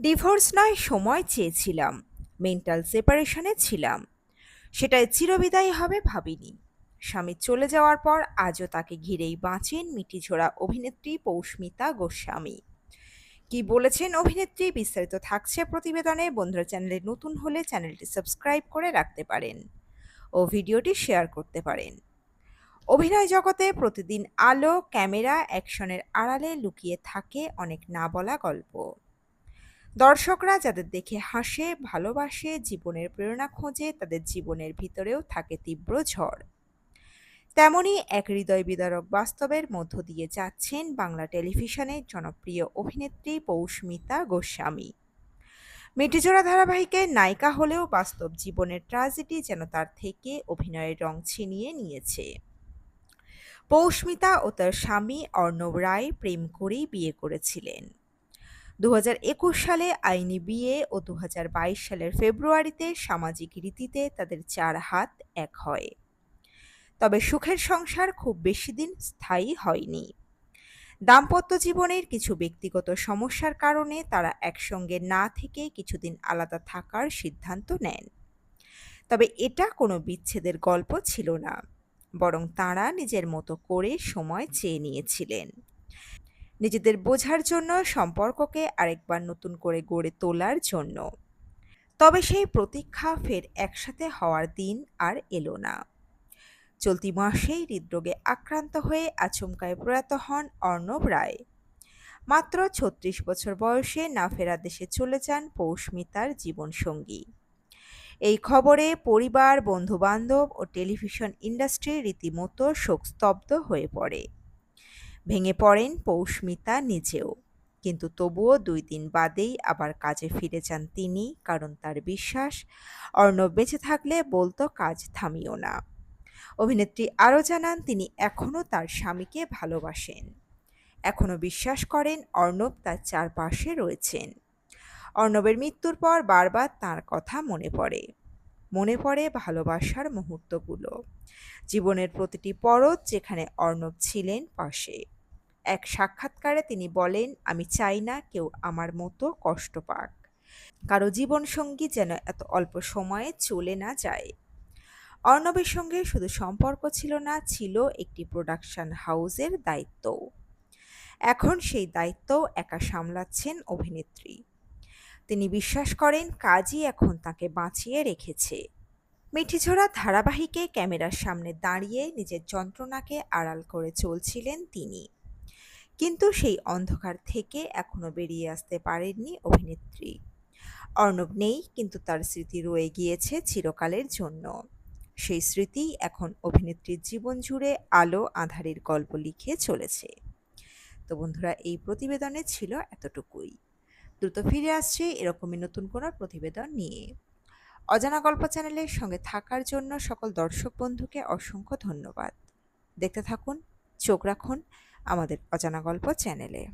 Divorce নয়, সময় চেয়েছিলাম। মেন্টাল সেপারেশনে ছিলাম। সেটাই চিরবিদায়ী হবে ভাবিনি। স্বামী চলে যাওয়ার পর আজও তাকে ঘিরেই বাঁচেন মিটিঝোড়া অভিনেত্রী পৌষ্মিতা গোস্বামী। কি বলেছেন অভিনেত্রী? বিস্তারিত থাকছে প্রতিবেদনে। বন্ধুরা চ্যানেলে নতুন হলে চ্যানেলটি সাবস্ক্রাইব করে রাখতে পারেন ও ভিডিওটি শেয়ার করতে পারেন। অভিনয় জগতে প্রতিদিন আলো, ক্যামেরা, অ্যাকশনের আড়ালে লুকিয়ে থাকে অনেক না বলা গল্প। দর্শকরা যাদের দেখে হাসে, ভালোবাসে, জীবনের প্রেরণা খোঁজে, তাদের জীবনের ভিতরেও থাকে তীব্র ঝড়। তেমনই এক হৃদয় বিদারক বাস্তবের মধ্য দিয়ে যাচ্ছেন বাংলা টেলিভিশনের জনপ্রিয় অভিনেত্রী পৌষ্মিতা গোস্বামী। মিটিজোড়া ধারাবাহিকের নায়িকা হলেও বাস্তব জীবনের ট্রাজেডি যেন তার থেকে অভিনয়ের রং ছিনিয়ে নিয়েছে। পৌষ্মিতা ও তার স্বামী অর্ণব রায় প্রেম করেই বিয়ে করেছিলেন। দু হাজার একুশ সালে আইনি বিয়ে ও দু হাজার বাইশ সালের ফেব্রুয়ারিতে সামাজিক রীতিতে তাদের চার হাত এক হয়। তবে সুখের সংসার খুব বেশি দিন স্থায়ী হয়নি। দাম্পত্য জীবনের কিছু ব্যক্তিগত সমস্যার কারণে তারা একসঙ্গে না থেকে কিছুদিন আলাদা থাকার সিদ্ধান্ত নেন। তবে এটা কোনো বিচ্ছেদের গল্প ছিল না, বরং তাঁরা নিজের মতো করে সময় চেয়ে নিয়েছিলেন। নিজেদের বোঝার জন্য সম্পর্ককে আরেকবার নতুন করে গড়ে তোলার জন্য। তবে সেই প্রতীক্ষা ফের একসাথে হওয়ার দিন আর এলো না। চলতি মাসেই হৃদরোগে আক্রান্ত হয়ে আচমকায় প্রয়াত হন অর্ণব রায়। মাত্র ছত্রিশ বছর বয়সে না ফেরা দেশে চলে যান পৌষ্মিতার জীবনসঙ্গী। এই খবরে পরিবার, বন্ধুবান্ধব ও টেলিভিশন ইন্ডাস্ট্রি রীতিমতো শোকস্তব্ধ হয়ে পড়ে। ভেঙে পড়েন পৌষ্মিতা নিজেও। কিন্তু তবুও দুই দিন বাদেই আবার কাজে ফিরে যান তিনি, কারণ তার বিশ্বাস, অর্ণব বেঁচে থাকলে বলতো কাজ থামিও না। অভিনেত্রী আরও জানান, তিনি এখনও তার স্বামীকে ভালোবাসেন। এখনও বিশ্বাস করেন অর্ণব তার চারপাশে রয়েছেন। অর্ণবের মৃত্যুর পর বারবার তার কথা মনে পড়ে। মনে পড়ে ভালোবাসার মুহূর্তগুলো। জীবনের প্রতিটি পরত যেখানে অর্ণব ছিলেন পাশে। এক সাক্ষাৎকারে তিনি বলেন, আমি চাই না কেউ আমার মতো কষ্ট পাক। কারও জীবনসঙ্গী যেন এত অল্প সময়ে চলে না যায়। অর্ণবের সঙ্গে শুধু সম্পর্ক ছিল না, ছিল একটি প্রোডাকশন হাউসের দায়িত্বও। এখন সেই দায়িত্বও একা সামলাচ্ছেন অভিনেত্রী। তিনি বিশ্বাস করেন, কাজই এখন তাকে বাঁচিয়ে রেখেছে। মিঠিঝোড়া ধারাবাহিকে ক্যামেরার সামনে দাঁড়িয়ে নিজের যন্ত্রণাকে আড়াল করে চলছিলেন তিনি। কিন্তু সেই অন্ধকার থেকে এখনও বেরিয়ে আসতে পারেননি অভিনেত্রী। অর্ণব নেই, কিন্তু তার স্মৃতি রয়ে গিয়েছে চিরকালের জন্য। সেই স্মৃতি এখন অভিনেত্রীর জীবন জুড়ে আলো আধারের গল্প লিখে চলেছে। তো বন্ধুরা, এই প্রতিবেদনে ছিল এতটুকুই। দ্রুত ফিরে আসছে এরকমই নতুন কোনো প্রতিবেদন নিয়ে। অজানা গল্প চ্যানেলের সঙ্গে থাকার জন্য সকল দর্শক বন্ধুকে অসংখ্য ধন্যবাদ। দেখতে থাকুন, চোখ রাখুন আমাদের অজানা গল্প চ্যানেলে।